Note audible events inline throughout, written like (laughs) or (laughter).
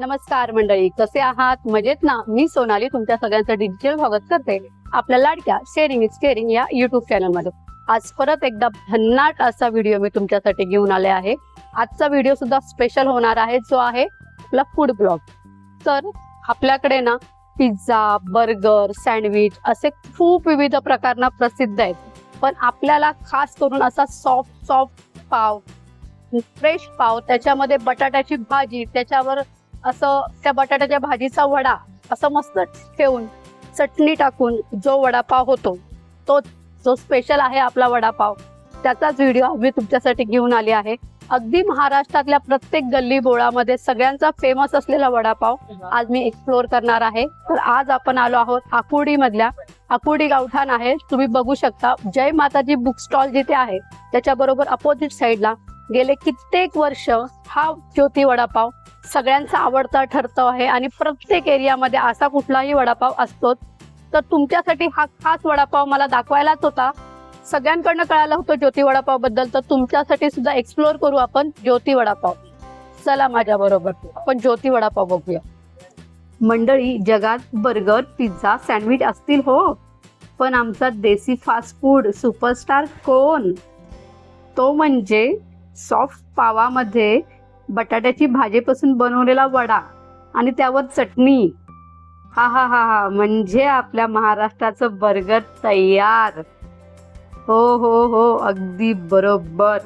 नमस्कार मंडळी कसे आहात? मजेत ना? मी सोनाली तुमच्या सगळ्यांचं डिजिटल स्वागत करते आपल्या लाडक्या शेअरिंग इज केअरिंग या युट्यूब चॅनलमध्ये. आज परत एकदा भन्नाट असा व्हिडिओ मी तुमच्यासाठी घेऊन आले आहे. आजचा व्हिडिओ सुद्धा स्पेशल होणार आहे जो आहे आपला फूड ब्लॉग तर आपल्याकडे ना पिझ्झा बर्गर सँडविच असे खूप विविध प्रकारना प्रसिद्ध आहेत. पण आपल्याला खास करून असा सॉफ्ट सॉफ्ट पाव फ्रेश पाव त्याच्यामध्ये बटाट्याची भाजी त्याच्यावर असं त्या बटाट्याच्या भाजीचा वडा असं मस्त ठेवून चटणी टाकून जो वडापाव होतो तो जो स्पेशल आहे आपला वडापाव त्याचाच व्हिडिओ मी तुमच्यासाठी घेऊन आली आहे. अगदी महाराष्ट्रातल्या प्रत्येक गल्ली बोळामध्ये सगळ्यांचा फेमस असलेला वडापाव आज मी एक्सप्लोअर करणार आहे. तर आज आपण आलो आहोत आकुर्डी मधल्या. आकुर्डी गावठाण आहे. तुम्ही बघू शकता जय माताजी बुक स्टॉल जिथे आहे त्याच्याबरोबर अपोजिट साईडला गेले कित्येक वर्ष हा ज्योती वडापाव सगळ्यांचा आवडता ठरतो आहे आणि प्रत्येक एरियामध्ये असा कुठलाही वडापाव असतोच. तर तुमच्यासाठी हा खास वडापाव मला दाखवायलाच होता. सगळ्यांकडनं कळालं होतं ज्योती वडापावबद्दल तर तुमच्यासाठी सुद्धा एक्सप्लोअर करू आपण ज्योती वडापाव. चला माझ्या बरोबर आपण ज्योती वडापाव बघूया. मंडळी जगात बर्गर पिझ्झा सँडविच असतील हो पण आमचा देसी फास्ट फूड सुपरस्टार कोण? तो म्हणजे सॉफ्ट पावामध्ये बटाट्याची भाजीपासून बनवलेला वडा आणि त्यावर चटणी. हा हा हा हा. म्हणजे आपल्या महाराष्ट्राचं बर्गर तयार. हो हो हो. अगदी बरोबर.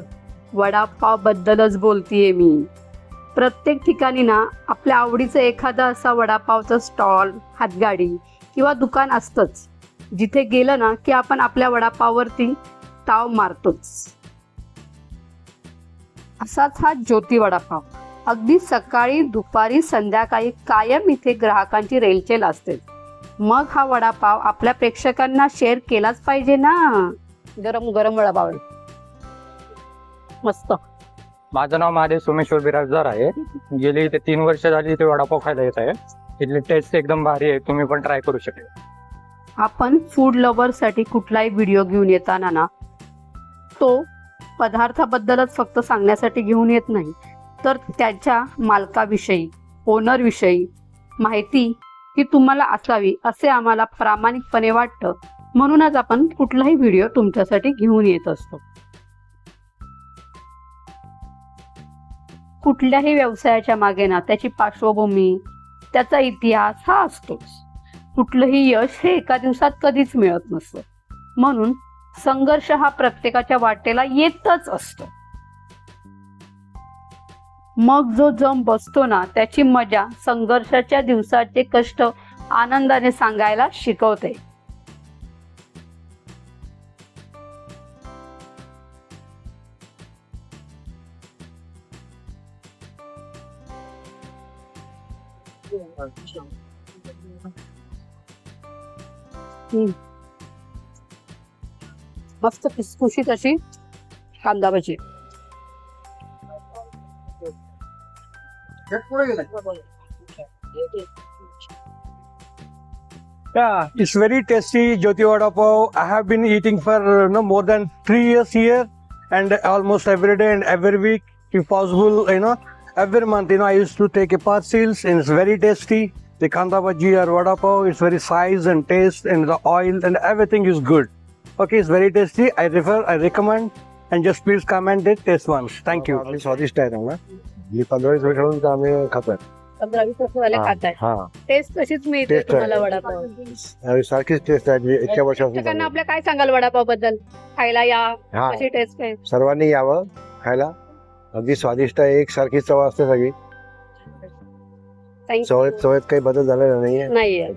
वडापाव बद्दलच बोलतीये मी. प्रत्येक ठिकाणी ना आपल्या आवडीचं एखादा असा वडापावचा स्टॉल हातगाडी किंवा दुकान असतंच. जिथे गेलं ना की आपण आपल्या वडापाववरती ताव मारतोच. असाच हा ज्योती वडापाव. अगदी सकाळी दुपारी संध्याकाळी कायम इथे ग्राहकांची रेलचेल असते. मग हा वडापाव आपल्या प्रेक्षकांना शेअर केलाच पाहिजे ना? गरम गरम वडापाव. मस्त. माझं नाव महादेव सोमेश्वर बिराजदार आहे. गेली इथे तीन वर्ष झाली इथे वडापाव खायला येत आहे. इथली टेस्ट एकदम भारी आहे. तुम्ही पण ट्राय करू शकता आपण फूड लवर साठी कुठलाही व्हिडिओ घेऊन येताना ना तो पदार्थाबद्दलच फक्त सांगण्यासाठी घेऊन येत नाही. तर त्याच्या मालकाविषयी ओनरविषयी माहिती ही तुम्हाला असावी असे आम्हाला प्रामाणिकपणे वाटतं. म्हणूनच आपण कुठलाही व्हिडिओ तुमच्यासाठी घेऊन येत असतो. कुठल्याही व्यवसायाच्या मागे ना त्याची पार्श्वभूमी त्याचा इतिहास हा असतोच. कुठलंही यश हे एका दिवसात कधीच मिळत नसतं. म्हणून संघर्ष हा प्रत्येकाच्या वाटेला येतच असतो. मग जो जम बसतो ना त्याची मजा संघर्षाच्या दिवसाचे कष्ट आनंदाने सांगायला शिकवते. मस्त खुसखुशीत अशी कांदा भजी Yeah, it's very tasty, Jyoti Vada Pav. I have been eating for uh, no more than three years here, and almost every day and every week, if possible, you know, every month, you know, I used to take a parcels, and it's very tasty. The kanda bhaji or vada pav, it's very size and taste, and the oil and everything is good. Okay, it's very tasty. I refer, I recommend, and just please come and taste once. Thank you. आपली स्वादिष्ट आहे ना मी पंधरा वीस वर्षापासून आम्ही खातोय. पंधरा वीस वर्षवाले हा, हा. टेस्ट तशीच मिळते Taste तुम्हाला. वडापाव. आणि सारखीच टेस्ट आहे. मी इतक्या वर्षापासून प्रेक्षकांना खातोय. आपल्या काय सांगाल वडापावबद्दल खायला या. हा. कशी टेस्ट आहे? सर्वांनी यावं खायला. अगदी स्वादिष्ट आहे. एक सारखी चव असते सगळी. Thank चवळीत you. चवळीत काही बदल झालेला नाहीये. नाहीये.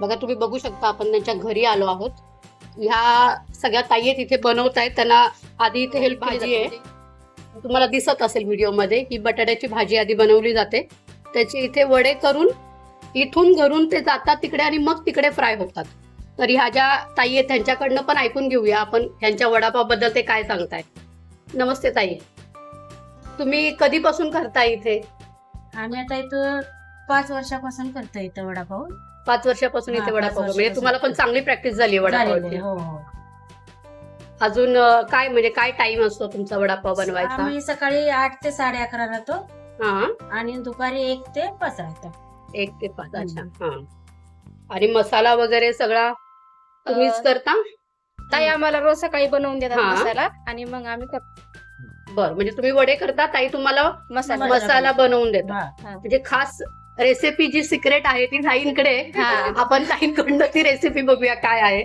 बघा तुम्ही बघू शकता आपण त्यांच्या घरी आलो आहोत. ह्या सगळ्या ताई इथे बनवत आहेत. त्यांना आधी इथे हेल्प भाजी आहे. तुम्हाला दिसत असेल व्हिडिओमध्ये ही बटाट्याची भाजी आधी बनवली जाते. त्याचे इथे वडे करून इथून घरून ते जातात तिकडे आणि मग तिकडे फ्राय होतात. तर ह्या ज्या ताई आहेत त्यांच्याकडनं पण ऐकून घेऊया आपण ह्यांच्या वडापावबद्दल ते काय सांगताय नमस्ते ताई. तुम्ही कधीपासून करता इथे? आम्ही आता इथं पाच वर्षापासून करतो इथं वडापाव. पाच वर्षापासून हा, इथे पाच वडापाव म्हणजे वर्षापासून. तुम्हाला पण चांगली प्रॅक्टिस झाली झालेली वडापावची. आहे, हो हो. अजून अं, काय म्हणजे काय टाइम असतो तुमचा वडापाव बनवायचा? आम्ही सकाळी आठ ते साडे अकरा राहतो. हा आणि दुपारी एक ते पाच राहतो. एक ते पाच अच्छा. हा. आणि मसाला वगैरे सगळा तुम्हीच अं, करता? ताई आम्हाला रोज सकाळी बनवून देतात हा. मसाला. आणि मग आम्ही करतो. बर म्हणजे तुम्ही वडे करता ताई तुम्हाला मसाला मसाला मसाला बनवून देता हा. म्हणजे खास रेसिपी जी सिक्रेट आहे ती ताईंकडे हा. आपण ताईंकडनं ती रेसिपी बघूया काय आहे.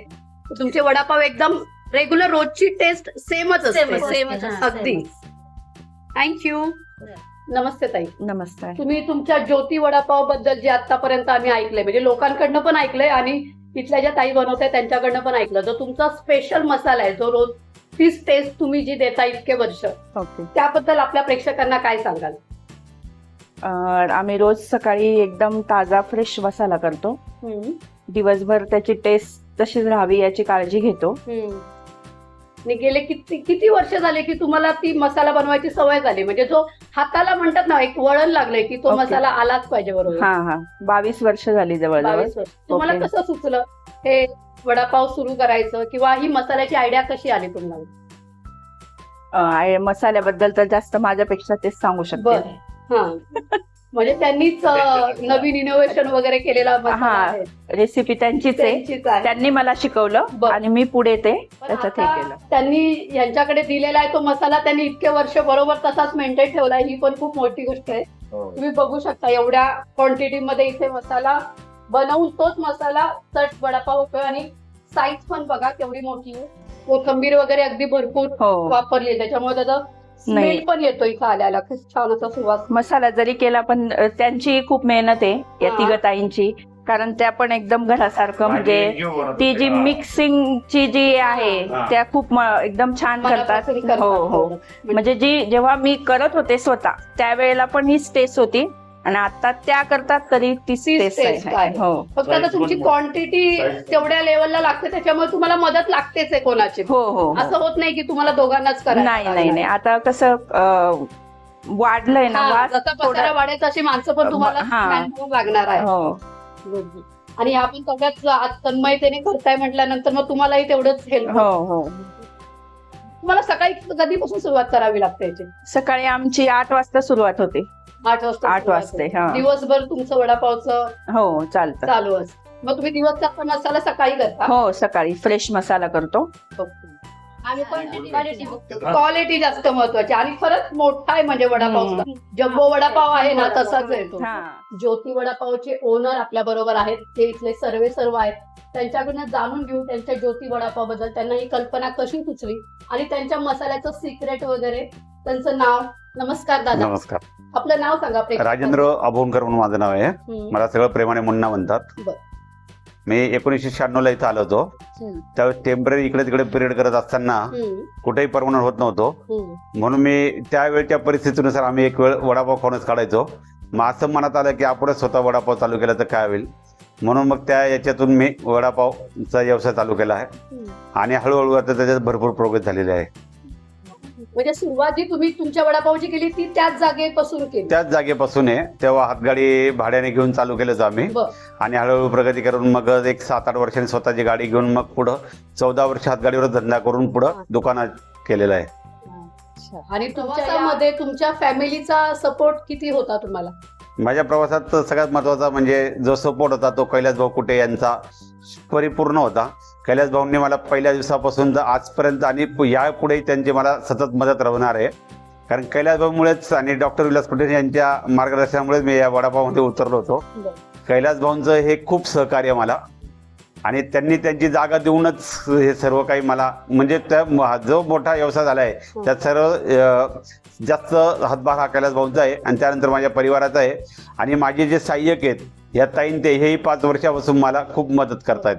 तुमचे वडापाव एकदम रेग्युलर रोजची टेस्ट सेमच असते. Same. अगदी. थँक्यू नमस्ते ताई. नमस्कार. तुम्ही तुमच्या ज्योती वडापावबद्दल जे आतापर्यंत आम्ही ऐकलंय म्हणजे लोकांकडनं पण ऐकलंय आणि इथल्या ज्या ताई बनवत आहे त्यांच्याकडनं पण ऐकलं. जो तुमचा स्पेशल मसाला आहे जो रोज तीच टेस्ट तुम्ही जी देता इतके वर्ष ओके. त्याबद्दल आपल्या प्रेक्षकांना काय सांगाल? आम्ही रोज सकाळी एकदम ताजा फ्रेश मसाला करतो. दिवसभर त्याची टेस्ट तशीच राहावी याची काळजी घेतो. गेले किती किती वर्ष झाले की तुम्हाला ती मसाला बनवायची सवय झाली? म्हणजे जो हाताला म्हणतात ना एक वळण लागलंय की तो ओके. मसाला आलाच पाहिजे बरोबर. हा हा. बावीस वर्ष झाली जवळजवळ. वर्ष. तुम्हाला. कसं सुचलं? हे वडापाव सुरू करायचं किंवा ही मसाल्याची आयडिया कशी आली तुम्हाला? मसाल्याबद्दल तर जास्त माझ्यापेक्षा तेच सांगू शकते. म्हणजे त्यांनीच नवीन इनोव्हेशन वगैरे केलेला हा. रेसिपी त्यांचीच आहे. त्यांनी मला शिकवलं. आणि मी पुढे ते त्याच्यात हे केलं. त्यांनी यांच्याकडे दिलेला आहे तो मसाला त्यांनी इतके वर्ष बरोबर तसाच मेंटेन ठेवलाय ही पण खूप मोठी गोष्ट आहे. तुम्ही बघू शकता एवढ्या क्वांटिटी मध्ये इथे मसाला बनवून तोच मसाला चट वडापाव होतोय आणि साईज पण बघा केवढी मोठी आहे. कोथंबीर वगैरे अगदी भरपूर हो. वापरली त्याच्यामुळे त्याचा स्मेल नाही. पण येतो इथं आल्याला खूप छान असा सुवास. मसाला जरी केला पण त्यांची खूप मेहनत आहे या. तिघताईंची कारण त्या पण एकदम घरासारखं म्हणजे ती जी मिक्सिंगची जी आहे त्या खूप एकदम छान करतात. हो हो. म्हणजे जी जेव्हा मी करत होते स्वतः त्यावेळेला पण हीच टेस्ट होती. आणि आता त्या करतात तरी आहे. हो. फक्त आता तुमची क्वांटिटी तेवढ्या लेवलला लागते त्याच्यामुळे तुम्हाला मदत लागतेच आहे कोणाची. हो हो. असं होत नाही की तुम्हाला दोघांनाच करायला नाही नाही नाही. आता कसं वाढलंय ना हा, वास वाढेल तशी माणसं पण तुम्हाला हा. लागणार आहे. हो. आणि ह्या पण सगळ्याच आज तन्मयतेने करताय म्हटल्यानंतर मग तुम्हालाही तेवढंच हेल्प हो हो. तुम्हाला सकाळी कधीपासून सुरुवात करावी लागते याची? सकाळी आमची आठ वाजता सुरुवात होते. आठ वाजता आठ वाजते. हा. दिवसभर तुमचं वडापावचं हो चालतं. चालू असतं. मग तुम्ही दिवसचा मसाला सकाळी करता? हो सकाळी फ्रेश मसाला करतो. आणि क्वालिटी जास्त महत्वाची आणि खरंच मोठा आहे म्हणजे वडापाव जम्बो वडापाव आहे ना तसाच आहे तो. ज्योती वडापावचे ओनर आपल्या बरोबर आहेत. ते इथले सर्वे सर्व आहेत. त्यांच्याकडनं जाणून घेऊ त्यांच्या ज्योती वडापावबद्दल त्यांना ही कल्पना कशी सुचली? आणि त्यांच्या मसाल्याचं सिक्रेट वगैरे त्यांचं नाव? नमस्कार दादा. नमस्कार. आपलं नाव सांगा. राजेंद्र अभोणकर म्हणून माझं नाव आहे. मला सगळं प्रेमाने मुन्ना म्हणतात. बरं. मी एकोणीसशे शहाण्णव ला इथं आलो होतो. हम्म. त्यावेळेस टेंपररी इकडे तिकडे पिरियड करत असताना हम्म, कुठेही परमनंट होत नव्हतो. हम्म. म्हणून मी त्यावेळच्या परिस्थितीनुसार आम्ही एक वेळ वडापाव खाऊनच काढायचो. मग असं मनात आलं की आपणच स्वतः वडापाव चालू केला तर काय होईल? म्हणून मग त्या याच्यातून मी वडापावचा व्यवसाय चालू केला आहे. हम्म. आणि हळूहळू आता त्याच्यात भरपूर प्रोग्रेस झालेली आहे. म्हणजे सुरुवात जी तुम्ही तुमच्या वडापावची केली ती त्याच जागेपासून केली. त्याच जागेपासून आहे. तेव्हा हातगाडी भाड्याने घेऊन चालू केलं आम्ही. बर. आणि हळूहळू प्रगती करून मग एक सात आठ वर्षांनी स्वतःची गाडी घेऊन मग पुढं चौदा वर्ष हातगाडीवर धंदा करून पुढं दुकानात केलेलं आहे. आणि तुमच्यामध्ये तुमच्या फॅमिलीचा सपोर्ट किती होता तुम्हाला? माझ्या प्रवासात सगळ्यात महत्त्वाचा म्हणजे जो सपोर्ट होता तो कैलास भाऊ कुटे यांचा परिपूर्ण होता. कैलास भाऊंनी मला पहिल्या दिवसापासून तर आजपर्यंत आणि यापुढेही त्यांची मला सतत मदत राहणार आहे. कारण कैलास भाऊमुळेच आणि डॉक्टर विलास पटेल यांच्या मार्गदर्शनामुळेच मी या वडापावमध्ये उतरलो होतो. कैलास भाऊंचं हे खूप सहकार्य मला आणि त्यांनी त्यांची जागा देऊनच हे सर्व काही मला म्हणजे त्या जो मोठा व्यवसाय झाला आहे त्यात सर्व जास्त हातभार हा कैलास भाऊंचा आहे आणि त्यानंतर माझ्या परिवाराचा आहे. आणि माझे जे सहाय्यक आहेत या ताईन ते हेही पाच वर्षापासून मला खूप मदत करतायत.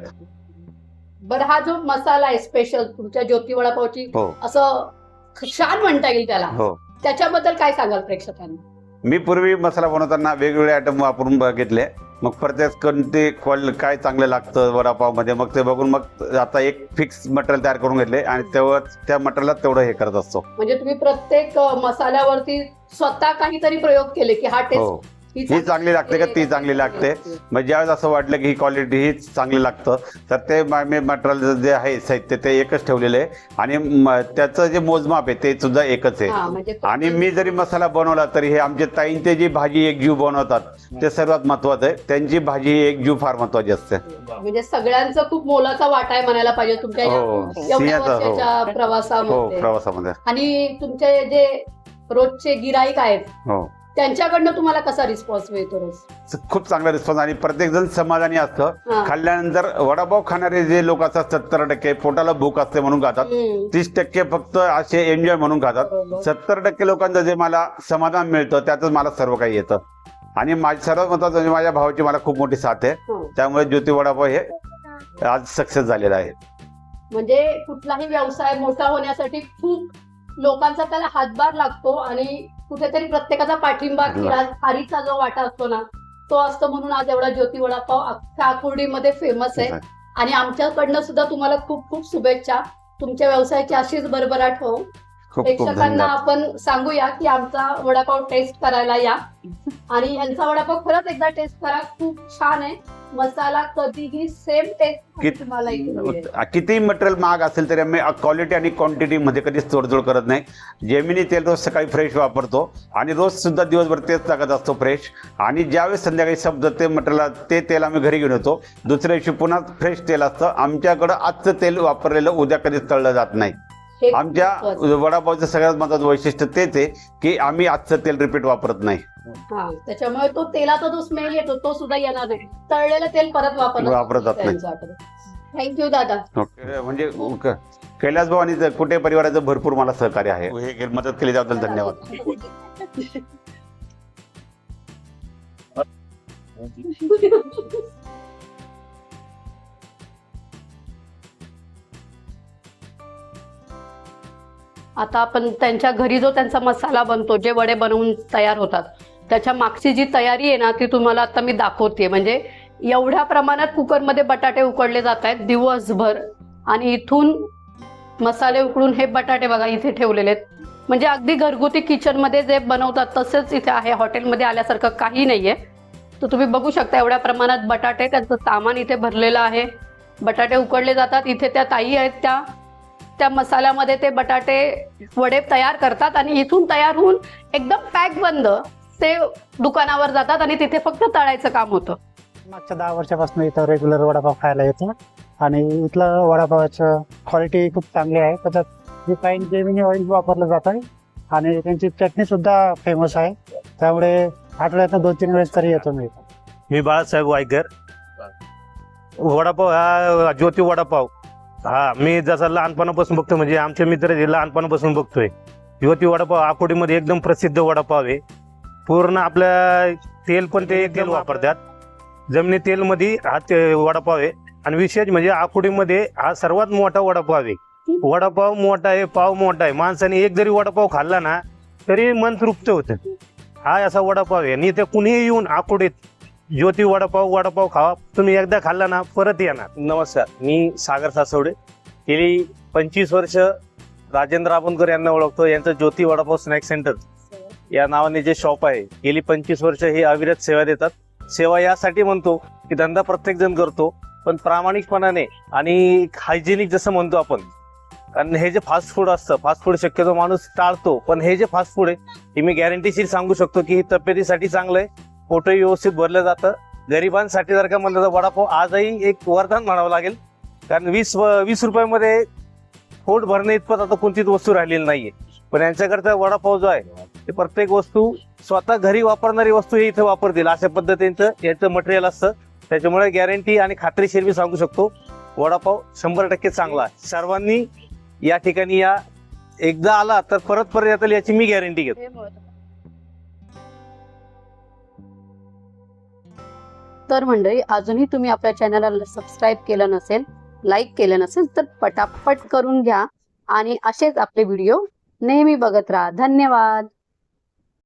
बरं हा जो मसाला आहे स्पेशल तुमच्या ज्योती वडापावची हो. असं छान म्हणता येईल त्याला. हो. त्याच्याबद्दल काय सांगाल प्रेक्षकांना? मी पूर्वी मसाला बनवताना वेगवेगळे आयटम वापरून बघितले. मग प्रत्येक कोणते क्वाल काय चांगलं लागतं वडापावमध्ये मग ते बघून मग आता एक फिक्स मटेरियल तयार करून घेतले आणि तेव्हा त्या मटेरियलला तेवढं हे करत असतो. म्हणजे तुम्ही प्रत्येक अ, मसाल्यावरती स्वतः काहीतरी प्रयोग केले की हा टेस्ट हो चांगली लागते का? ती चांगली लागते. मग ज्यावेळेस असं वाटलं की ही क्वालिटी ही चांगली लागतं तर ते मटेरियल जे आहे साहित्य ते एकच ठेवलेलं आहे. आणि म- त्याचं जे मोजमाप आहे ते सुद्धा एकच आहे. म्हणजे आणि मी जरी मसाला बनवला तरी हे आमचे ताईंचे जी भाजी एक जीव बनवतात ते सर्वात महत्वाचं आहे. त्यांची भाजी ही एक जीव फार महत्वाची असते. म्हणजे सगळ्यांचं खूप मोलाचा वाटा आहे म्हणायला पाहिजे. तुमच्या या हो. हो. वर्षाच्या हो प्रवासामध्ये. प्रवासामध्ये. आणि तुमचे जे रोजचे गिराईक आहेत हो. त्यांच्याकडनं तुम्हाला कसा रिस्पॉन्स मिळतो रोज खूप चांगला रिस्पॉन्स आणि प्रत्येक जण समाधानी असतं. खाल्ल्यानंतर वडापाव खाणारे जे लोक असतात सत्तर टक्के पोटाला भूक असते म्हणून खातात. तीस टक्के फक्त असे एन्जॉय म्हणून खातात. सत्तर टक्के लोकांचं जे मला समाधान मिळतं त्यातच मला सर्व काही येतं आणि माझ सर्वात महत्वाचं म्हणजे माझ्या भावाची मला खूप मोठी साथ आहे हं. त्यामुळे ज्योती वडापाव हे आज सक्सेस झालेलं आहे म्हणजे कुठलाही व्यवसाय मोठा होण्यासाठी खूप लोकांचा त्याला हातभार लागतो आणि कुठेतरी प्रत्येकाचा पाठिंबा किंवा खारीचा जो वाटा असतो ना तो असतो म्हणून आज एवढा ज्योती वडापाव अख्ख्या आकुर्डीमध्ये फेमस आहे. आणि आमच्याकडनं सुद्धा तुम्हाला खूप खूप शुभेच्छा. तुमच्या व्यवसायाची अशीच भरभराट हो प्रेक्षकांना आपण सांगूया की आमचा वडापाव टेस्ट करायला या. (laughs) आणि यांचा वडापाव खरंच एकदा टेस्ट करा. खूप छान आहे. मसाला कधीही सेम टेस्ट तुम्हाला इथे मिळेल. किती मटेरियल महाग असेल तरी आम्ही क्वालिटी आणि क्वांटिटी मध्ये कधीच तोडजोड करत नाही. जेमिनी तेल रोज सकाळी फ्रेश वापरतो आणि रोज सुद्धा दिवसभर तेच टाकत असतो फ्रेश आणि ज्यावेळेस संध्याकाळी शब्द ते मटेरियल ते तेल आम्ही घरी घेऊन येतो. दुसऱ्या दिवशी पुन्हा फ्रेश तेल असतं. आमच्याकडं आजचं तेल वापरलेलं उद्या कधीच तळलं जात नाही. आमच्या. वडापावचं सगळ्यात महत्वाचं वैशिष्ट्य तेच आहे की आम्ही आजचं तेल रिपीट वापरत नाही. हा त्याच्यामुळे तो तेलाचा जो स्मेल येतो तो सुद्धा येणार नाही. तळलेलं तेल परत वापरत वापरतात नाही. थँक्यू दादा. ओके. म्हणजे क- कैलास भाऊ आणि ज- कुठे परिवाराचं भरपूर मला सहकार्य आहे. हे मदत केली त्याबद्दल धन्यवाद. आता आपण त्यांच्या घरी जो त्यांचा मसाला बनतो जे वडे बनवून तयार होतात त्याच्या मागची जी तयारी आहे ना ती तुम्हाला आता मी दाखवते. म्हणजे एवढ्या प्रमाणात कुकरमध्ये बटाटे उकडले जात आहेत दिवसभर. आणि इथून मसाले उकडून हे बटाटे बघा इथे ठेवलेले आहेत. म्हणजे अगदी घरगुती किचनमध्ये जे बनवतात तसेच इथे आहे. हॉटेलमध्ये आल्यासारखं काही नाही आहे तर तुम्ही बघू शकता एवढ्या प्रमाणात बटाटे त्यांचं सामान इथे भरलेलं आहे. बटाटे उकडले जातात. इथे त्या ताई आहेत त्या त्या मसाल्यामध्ये ते बटाटे वडे तयार करतात. आणि इथून तयार होऊन एकदम पॅक बंद. ते दुकानावर जातात आणि तिथे फक्त तळायचं काम होतं. मागच्या दहा वर्षापासून इथं रेग्युलर वडापाव खायला येतो. आणि इथलं वडापावाचं क्वालिटी खूप चांगली आहे. त्याच्यात रिफाईन जेमिनी ऑइल वापरलं जात आहे आणि त्यांची चटणी सुद्धा फेमस आहे. त्यामुळे आठवड्यातनं दोन तीन वेळेस तरी येतो मी. मी बाळासाहेब वायकर. वडापाव हा ज्योती वडापाव. हा मी जसं लहानपणापासून बघतो म्हणजे आमचे मित्र जे लहानपणापासून बघतोय ज्योती वडापाव आकोडीमध्ये एकदम प्रसिद्ध वडापाव आहे. पूर्ण आपल्या तेल पण ते तेल वापरतात. जमिनी तेलमध्ये हा ते वडापाव आहे. आणि विशेष म्हणजे आकुडीमध्ये हा सर्वात मोठा वडापाव आहे. वडापाव मोठा आहे पाव मोठा आहे. माणसाने एक जरी वडापाव खाल्ला ना तरी मन तृप्त होतं. हा असा वडापाव आहे. आणि इथे कुणीही येऊन आकुडीत ज्योती वडापाव वडापाव खावा. तुम्ही एकदा खाल्ला ना परत येणार नमस्कार. मी सागर सासवडे. गेली पंचवीस वर्ष राजेंद्र आबनकर यांना ओळखतो. यांचं ज्योती वडापाव स्नॅक सेंटर. या नावाने जे शॉप आहे गेली पंचवीस वर्ष हे अविरत सेवा देतात. सेवा यासाठी म्हणतो की धंदा प्रत्येक जण करतो पण प्रामाणिकपणाने आणि हायजेनिक जसं म्हणतो आपण कारण हे जे फास्ट फूड असतं फास्ट फूड शक्यतो माणूस टाळतो पण हे जे फास्ट फूड आहे हे मी गॅरंटीशीर सांगू शकतो की हे तब्येतीसाठी चांगलं आहे पोटही व्यवस्थित भरलं जातं. गरिबांसाठी जर का म्हणलं तर वडापाव आजही एक वरदान म्हणावं लागेल कारण वीस वीस रुपयामध्ये पोट भरणे इतपत आता कोणतीच वस्तू राहिलेली नाहीये. पण यांच्याकडचा वडापाव जो आहे ते प्रत्येक वस्तू स्वतः घरी वापरणारी वस्तू हे इथे वापरतील. अशा पद्धतीचं याचं मटेरियल असतं. त्याच्यामुळे गॅरंटी आणि खात्रीशीर मी सांगू शकतो. वडापाव शंभर टक्के चांगला सर्वांनी या ठिकाणी या एकदा आला तर परत परत येतील याची मी गॅरंटी घेतो. तर मंडळी अजूनही तुम्ही आपल्या चॅनलला सबस्क्राईब केलं नसेल लाईक केलं नसेल तर पटापट करून घ्या. आणि असेच आपले व्हिडिओ नेहमी बघत राहा. धन्यवाद.